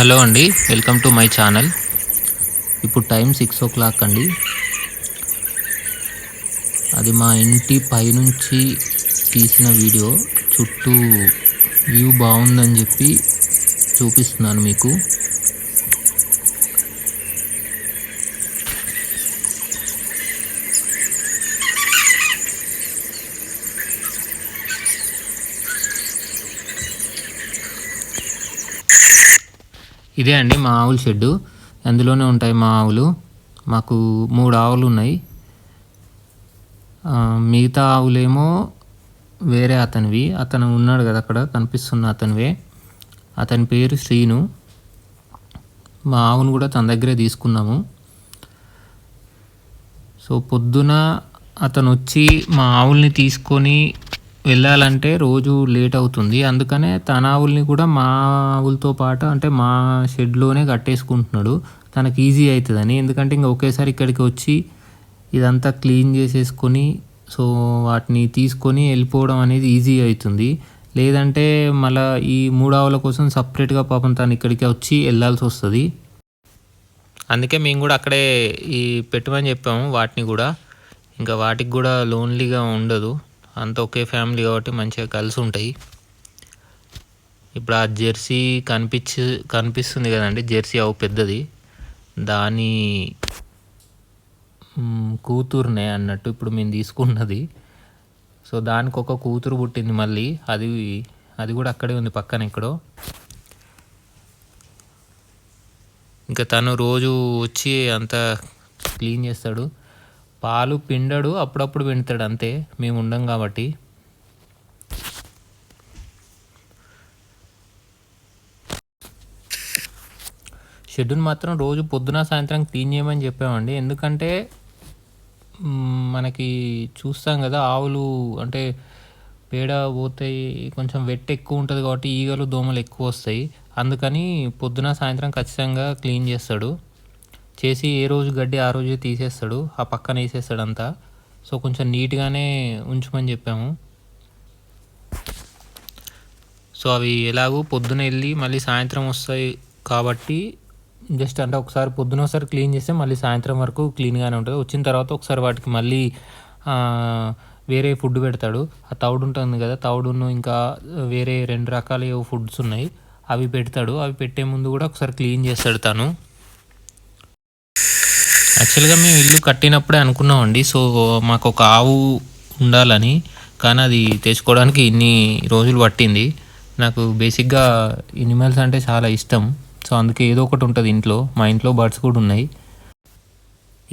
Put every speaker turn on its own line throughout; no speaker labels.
Hello అండి welcome to my channel. ఇప్పుడు time six o'clock అండి. అది మా ఇంటి పైనుంచి తీసిన వీడియో. చుట్టూ వ్యూ బాగుందని చెప్పి చూపిస్తున్నాను మీకు. ఇదే అండి మా ఆవుల షెడ్డు. అందులోనే ఉంటాయి మా ఆవులు. మాకు మూడు ఆవులు ఉన్నాయి. మిగతా ఆవులేమో వేరే అతనివి. అతను ఉన్నాడు కదా అక్కడ కనిపిస్తున్న అతనివే. అతని పేరు శ్రీను. మా ఆవును కూడా తన దగ్గరే తీసుకున్నాము. సో పొద్దున అతను వచ్చి మా ఆవుల్ని తీసుకొని వెళ్ళాలంటే రోజు లేట్ అవుతుంది. అందుకనే తన ఆవుల్ని కూడా మా ఆవులతో పాటు అంటే మా షెడ్లోనే కట్టేసుకుంటున్నాడు. తనకు ఈజీ అవుతుందని. ఎందుకంటే ఇంకా ఒకేసారి ఇక్కడికి వచ్చి ఇదంతా క్లీన్ చేసేసుకొని సో వాటిని తీసుకొని వెళ్ళిపోవడం అనేది ఈజీ అవుతుంది. లేదంటే మళ్ళీ ఈ మూడావుల కోసం సపరేట్గా పాపం తను ఇక్కడికి వచ్చి వెళ్ళాల్సి వస్తుంది. అందుకే మేము కూడా అక్కడే ఈ పెట్టమని చెప్పాము వాటిని కూడా. ఇంకా వాటికి కూడా లోన్లీగా ఉండదు. అంత ఒకే ఫ్యామిలీ కాబట్టి మంచిగా కలిసి ఉంటాయి. ఇప్పుడు ఆ జెర్సీ కనిపించి కనిపిస్తుంది కదండి జెర్సీ అవు పెద్దది. దాని కూతురునే అన్నట్టు ఇప్పుడు మేము తీసుకున్నది. సో దానికి ఒక కూతురు పుట్టింది మళ్ళీ. అది అది కూడా అక్కడే ఉంది పక్కన ఎక్కడో. ఇంకా తను రోజు వచ్చి అంతా క్లీన్ చేస్తాడు. పాలు పిండడు అప్పుడప్పుడు పిండుతాడు అంతే. మేము ఉండం కాబట్టి. షెడ్యూల్ మాత్రం రోజు పొద్దున సాయంత్రం క్లీన్ చేయమని చెప్పామండి. ఎందుకంటే మనకి చూస్తాం కదా ఆవులు అంటే పేడ పోతాయి కొంచెం వెట్ ఎక్కువ ఉంటుంది కాబట్టి ఈగలు దోమలు ఎక్కువ వస్తాయి. అందుకని పొద్దున సాయంత్రం ఖచ్చితంగా క్లీన్ చేస్తాడు. చేసి ఏ రోజు గడ్డి ఆ రోజే తీసేస్తాడు ఆ పక్కన వేసేస్తాడు అంతా సో కొంచెం నీట్గానే ఉంచమని చెప్పాము. సో అవి ఎలాగో పొద్దున వెళ్ళి మళ్ళీ సాయంత్రం వస్తాయి కాబట్టి జస్ట్ అంటే ఒకసారి పొద్దున ఒకసారి క్లీన్ చేస్తే మళ్ళీ సాయంత్రం వరకు క్లీన్గానే ఉంటుంది. వచ్చిన తర్వాత ఒకసారి వాటికి మళ్ళీ వేరే ఫుడ్ పెడతాడు. ఆ తౌడు ఉంటుంది కదా తౌడును ఇంకా వేరే రెండు రకాల ఫుడ్స్ ఉన్నాయి. అవి పెడతాడు. అవి పెట్టే ముందు కూడా ఒకసారి క్లీన్ చేస్తాడు తను. యాక్చువల్గా మేము ఇల్లు కట్టినప్పుడే అనుకున్నామండి. సో మాకు ఒక ఆవు ఉండాలని. కానీ అది తెచ్చుకోవడానికి ఇన్ని రోజులు పట్టింది. నాకు బేసిక్గా ఎనిమల్స్ అంటే చాలా ఇష్టం. సో అందుకే ఏదో ఒకటి ఉంటుంది ఇంట్లో. మా ఇంట్లో బర్డ్స్ కూడా ఉన్నాయి.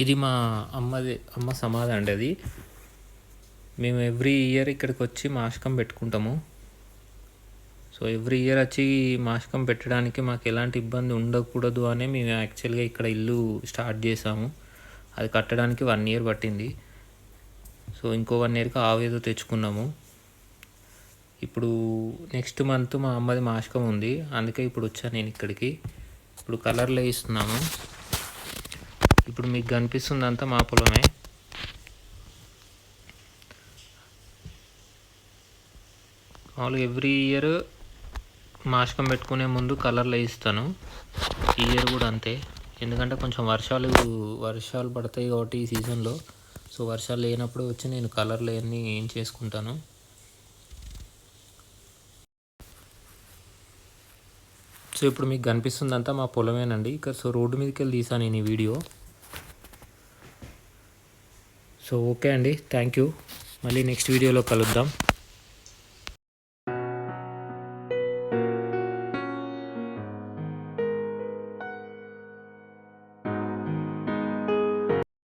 ఇది మా అమ్మది అమ్మ సమాధి అండి అది. మేము ఎవ్రీ ఇయర్ ఇక్కడికి వచ్చి మాస్కం పెట్టుకుంటాము. సో ఎవ్రీ ఇయర్ వచ్చి మాస్కం పెట్టడానికి మాకు ఎలాంటి ఇబ్బంది ఉండకూడదు అనే మేము యాక్చువల్గా ఇక్కడ ఇల్లు స్టార్ట్ చేసాము. అది కట్టడానికి వన్ ఇయర్ పట్టింది. సో ఇంకో వన్ ఇయర్కి ఆవేదో ఏదో తెచ్చుకున్నాము. ఇప్పుడు నెక్స్ట్ మంత్ మా అమ్మది మాస్కం ఉంది. అందుకే ఇప్పుడు వచ్చాను నేను ఇక్కడికి. ఇప్పుడు కలర్లు ఇస్తున్నాము ఇప్పుడు మీకు కనిపిస్తుంది అంతా మా పొలమే. మామూలుగా ఎవ్రీ ఇయర్ మాస్కం పెట్టుకునే ముందు కలర్లు వేయిస్తాను. ఇయర్ కూడా అంతే. ఎందుకంటే కొంచెం వర్షాలు వర్షాలు పడతాయి కాబట్టి ఈ సీజన్లో. సో వర్షాలు లేనప్పుడు వచ్చి నేను కలర్లు అన్నీ ఏం చేసుకుంటాను. సో ఇప్పుడు మీకు కనిపిస్తుందంతా మా పొలమేనండి. ఇక్కడ సో రోడ్డు మీదకి వెళ్ళి తీసాను నేను ఈ వీడియో. సో ఓకే అండి. Thank you. మళ్ళీ నెక్స్ట్ వీడియోలో కలుద్దాం.